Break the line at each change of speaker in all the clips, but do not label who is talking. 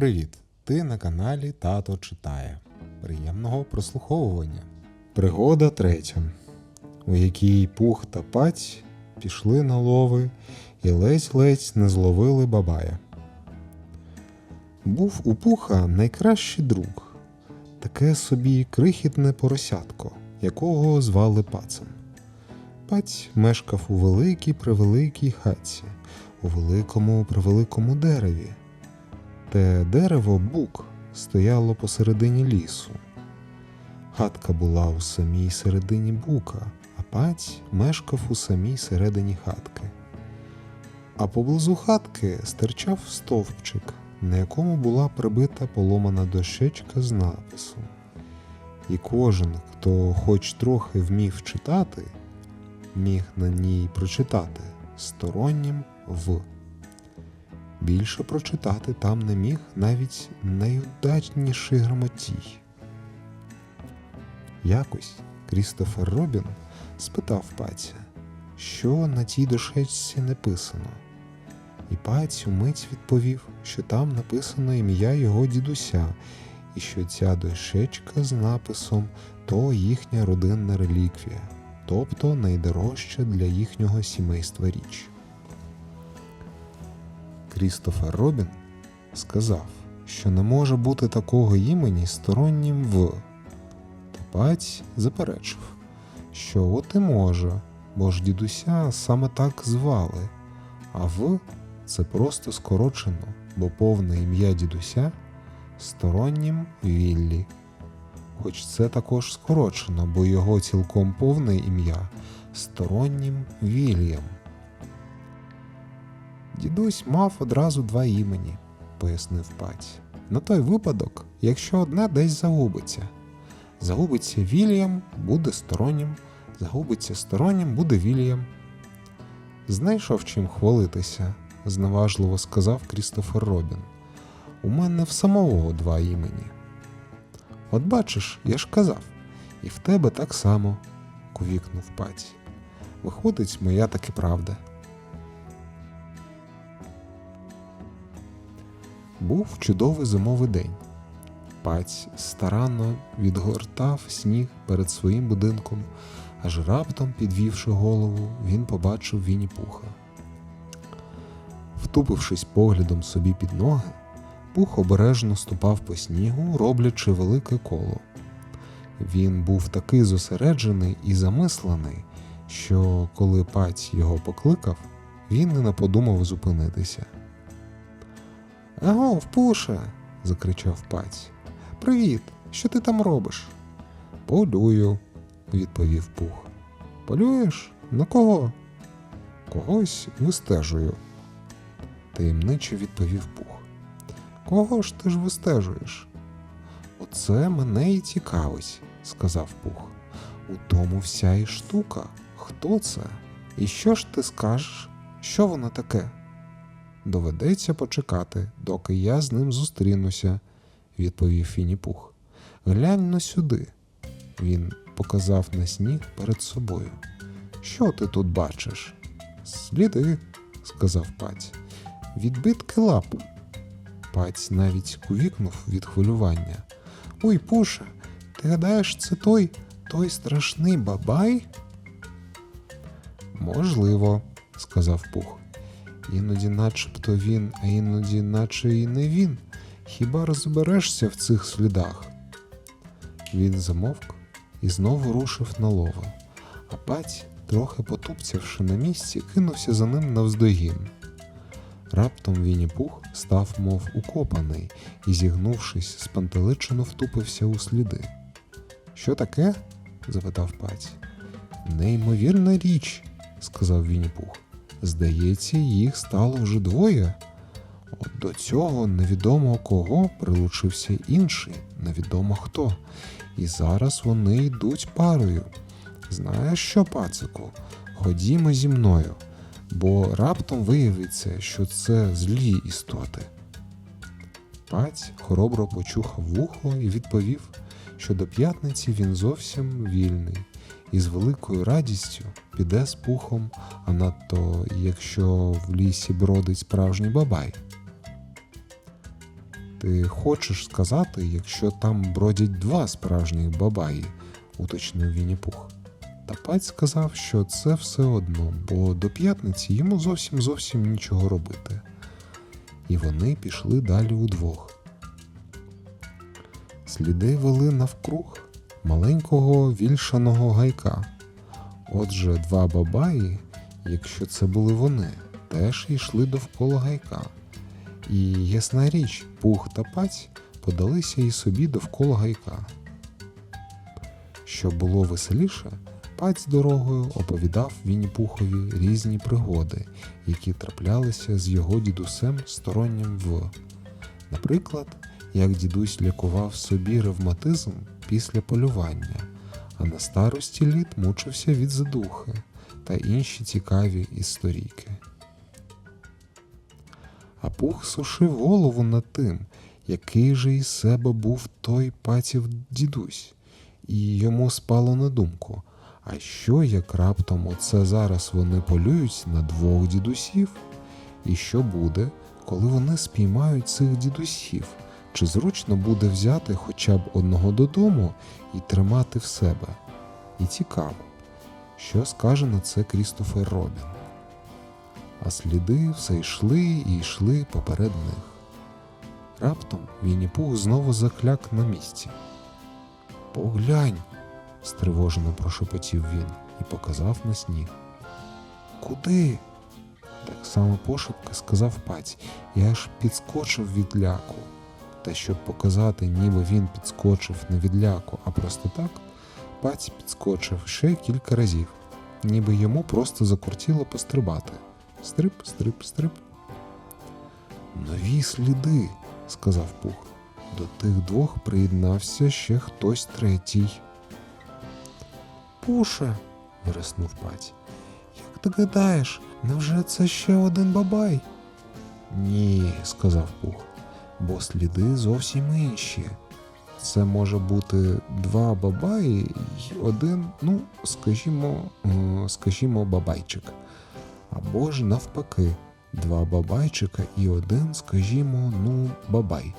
Привіт! Ти на каналі Тато читає. Приємного прослуховування. Пригода третя, у якій пух та паць пішли на лови і ледь-ледь не зловили бабая. Був у пуха найкращий друг, таке собі крихітне поросятко, якого звали пацем. Паць мешкав у великій превеликій хатці, у великому превеликому дереві. Те дерево бук стояло посередині лісу. Хатка була у самій середині бука, а паць мешкав у самій середині хатки. А поблизу хатки стирчав стовпчик, на якому була прибита поломана дощечка з написом. І кожен, хто хоч трохи вмів читати, міг на ній прочитати стороннім в. Більше прочитати там не міг навіть найудачніший грамотій. Якось Крістофер Робін спитав паця, що на тій дошечці написано. І паць умить відповів, що там написано ім'я його дідуся, і що ця дощечка з написом то їхня родинна реліквія, тобто найдорожча для їхнього сімейства річ. Крістофер Робін сказав, що не може бути такого імені стороннім в. Паць заперечив, що от і може, бо ж дідуся саме так звали, а в це просто скорочено, бо повне ім'я дідуся стороннім Віллі. Хоч це також скорочено, бо його цілком повне ім'я стороннім Вільям. Дідусь мав одразу два імені, пояснив паць. На той випадок, якщо одне десь загубиться. Загубиться Вільям, буде стороннім, загубиться стороннім, буде Вільям. Знайшов чим хвалитися, зневажливо сказав Крістофер Робін. У мене в самого два імені. От бачиш, я ж казав, і в тебе так само, ковікнув паць. Виходить, моя таки правда. Був чудовий зимовий день. Паць старанно відгортав сніг перед своїм будинком, аж раптом, підвівши голову, він побачив Вінні Пуха. Втупившись поглядом собі під ноги, пух обережно ступав по снігу, роблячи велике коло. Він був такий зосереджений і замислений, що коли паць його покликав, він не наподумав зупинитися. Агов, Пуше. закричав паць. Привіт! Що ти там робиш? Полюю, відповів Пух. Полюєш? На кого? Когось вистежую, таємниче відповів Пух. Кого ж ти ж вистежуєш? Оце мене і цікавить, сказав Пух. У тому вся і штука. Хто це? І що ж ти скажеш? Що воно таке? Доведеться почекати, доки я з ним зустрінуся, відповів Фініпух. Глянь на сюди. Він показав на сніг перед собою. Що ти тут бачиш? Сліди, сказав паць. Відбитки лап. Паць навіть кувікнув від хвилювання. Ой, Пуша, ти гадаєш, це той, той страшний бабай? Можливо, сказав Пух. Іноді начебто він, а іноді наче і не він. Хіба розберешся в цих слідах? Він замовк і знову рушив на лово, а паць, трохи потупцявши на місці, кинувся за ним навздогін. Раптом Вінні Пух став, мов укопаний, і, зігнувшись, спантеличено втупився у сліди. Що таке? запитав паць. Неймовірна річ, сказав Вінні Пух. Здається, їх стало вже двоє. От до цього невідомо кого прилучився інший, невідомо хто. І зараз вони йдуть парою. Знаєш що, пацику? Ходімо зі мною, бо раптом виявиться, що це злі істоти. Паць хоробро почухав вухо і відповів, що до п'ятниці він зовсім вільний і з великою радістю піде з пухом, а надто якщо в лісі бродить справжній бабай. Ти хочеш сказати, якщо там бродять два справжніх бабаї, уточнив Вінні-Пух. Та паць сказав, що це все одно, бо до п'ятниці йому зовсім зовсім нічого робити. І вони пішли далі удвох. Сліди вели навкруг маленького вільшаного гайка. Отже, два бабаї, якщо це були вони, теж йшли довкола гайка. І ясна річ, пух та паць подалися і собі довкола гайка. Щоб було веселіше, паць дорогою оповідав Вінні-Пухові різні пригоди, які траплялися з його дідусем стороннім в. Наприклад, як дідусь лікував собі ревматизм після полювання, а на старості літ мучився від задухи та інші цікаві історійки. А пух сушив голову над тим, який же із себе був той паців дідусь, і йому спало на думку, а що як раптом оце зараз вони полюють на двох дідусів? І що буде, коли вони спіймають цих дідусів? Чи зручно буде взяти хоча б одного додому і тримати в себе? І цікаво, що скаже на це Крістофер Робін. А сліди все йшли і йшли поперед них. Раптом Вінні-Пух знову закляк на місці. Поглянь, стривожено прошепотів він і показав на сніг. Куди? Так само пошепки сказав паць, і аж підскочив від ляку. Та щоб показати, ніби він підскочив не від ляку, а просто так, паць підскочив ще кілька разів, ніби йому просто закортіло пострибати. Стрип, стрип, стрип. Нові сліди, сказав Пух. До тих двох приєднався ще хтось третій. Пуше, вириснув паць. Як ти гадаєш, невже це ще один бабай? Ні, сказав Пух, бо сліди зовсім інші. Це може бути два бабаї й один, ну, скажімо, е, скажімо, бабайчик. Або ж навпаки, два бабайчика і один, скажімо, ну, бабай.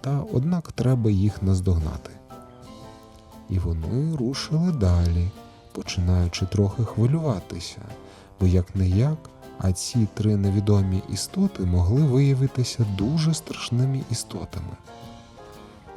Та однак треба їх наздогнати. І вони рушили далі, починаючи трохи хвилюватися, бо як не як, а ці три невідомі істоти могли виявитися дуже страшними істотами.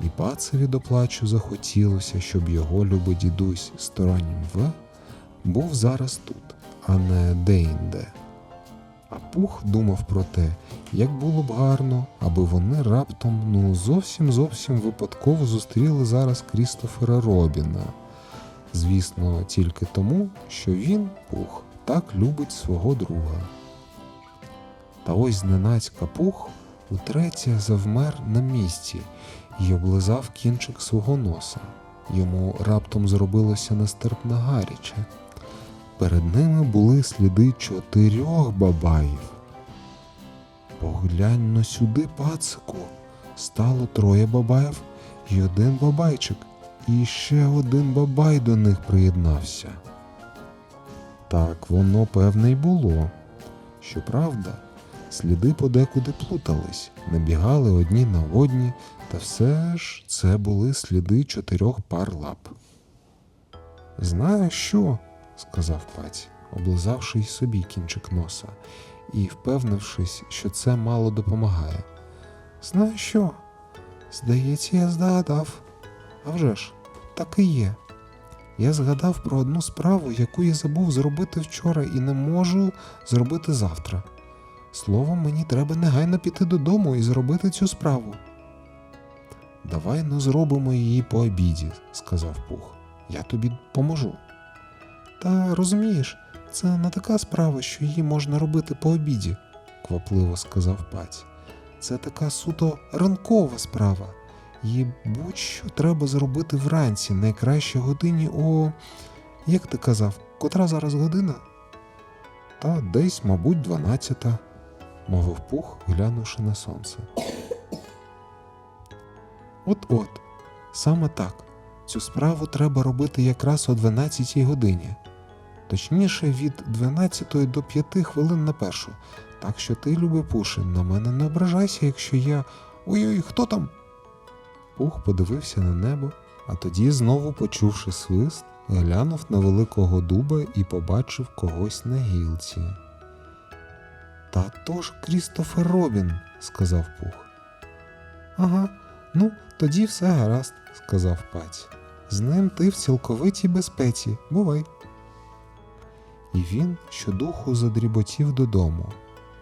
І пацеві до плачу захотілося, щоб його любий дідусь стороннім В був зараз тут, а не де-інде. А пух думав про те, як було б гарно, аби вони раптом ну зовсім зовсім випадково зустріли зараз Крістофера Робіна. Звісно, тільки тому, що він, пух, так любить свого друга. Та ось зненацька пух утретє завмер на місці і облизав кінчик свого носа. Йому раптом зробилося нестерпно гаряче. Перед ними були сліди чотирьох бабаїв. Поглянь но сюди, пацику. Стало троє бабаїв і один бабайчик, і ще один бабай до них приєднався. Так воно певне й було. Щоправда, сліди подекуди плутались, набігали одні на одні, та все ж це були сліди чотирьох пар лап. Знаєш що? сказав паць, облизавши й собі кінчик носа і впевнившись, що це мало допомагає. Знаєш що? Здається, я згадав. А вже ж, так і є. Я згадав про одну справу, яку я забув зробити вчора і не можу зробити завтра. Словом, мені треба негайно піти додому і зробити цю справу. Давай ну зробимо її по обіді, сказав Пух. Я тобі поможу. Та розумієш, це не така справа, що її можна робити по обіді, квапливо сказав паць. Це така суто ранкова справа. Її будь-що треба зробити вранці, найкраще годині о. Як ти казав, котра зараз година? Та десь, мабуть, дванадцята, мовив пух, глянувши на сонце. От-от, саме так. Цю справу треба робити якраз о 12 годині. Точніше, від 12 до 5 хвилин на першу. Так що ти, любий Пушин, на мене не ображайся, якщо я Ой-ой, хто там? Пух подивився на небо, а тоді, знову почувши свист, глянув на великого дуба і побачив когось на гілці. Та то ж Крістофер Робін, сказав Пух. Ага, ну тоді все гаразд, сказав паць. З ним ти в цілковитій безпеці. Бувай. І він щодуху задріботів додому,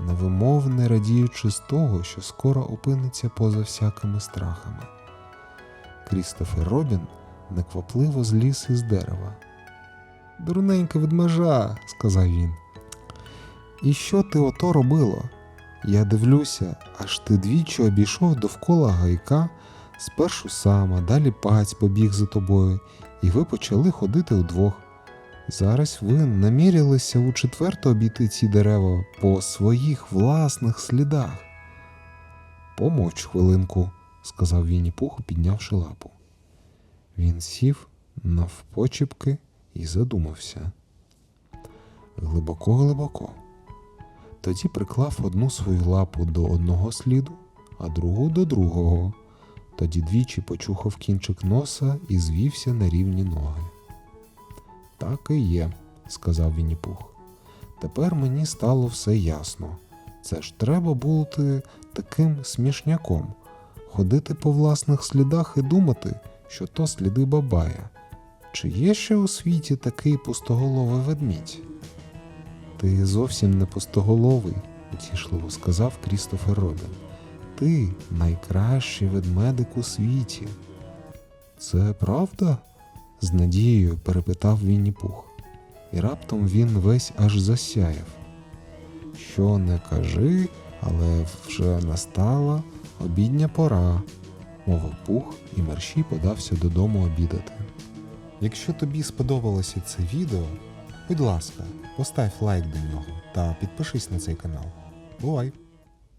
невимовне радіючи з того, що скоро опиниться поза всякими страхами. Крістофер Робін неквапливо зліз із дерева. Дурненька ведмежа, сказав він. І що ти ото робило? Я дивлюся, аж ти двічі обійшов довкола гайка, спершу сам, а далі паць побіг за тобою, і ви почали ходити удвох. Зараз ви намірялися у четверто обійти ці дерева по своїх власних слідах. Помовч хвилинку, сказав Вінні Пух, піднявши лапу. Він сів навпочіпки і задумався. Глибоко-глибоко. Тоді приклав одну свою лапу до одного сліду, а другу до другого. Тоді двічі почухав кінчик носа і звівся на рівні ноги. Так і є, сказав Вінніпух. Тепер мені стало все ясно. Це ж треба бути таким смішняком, ходити по власних слідах і думати, що то сліди бабая. Чи є ще у світі такий пустоголовий ведмідь? Ти зовсім не пустоголовий, утішливо сказав Крістофер Робін. Ти найкращий ведмедик у світі. Це правда? з надією перепитав Вінні Пух. І раптом він весь аж засяяв. Що не кажи, але вже настала обідня пора, мовив Пух, і мерщій подався додому обідати. Якщо тобі сподобалося це відео, будь ласка, постав лайк до нього та підпишись на цей канал. Бувай!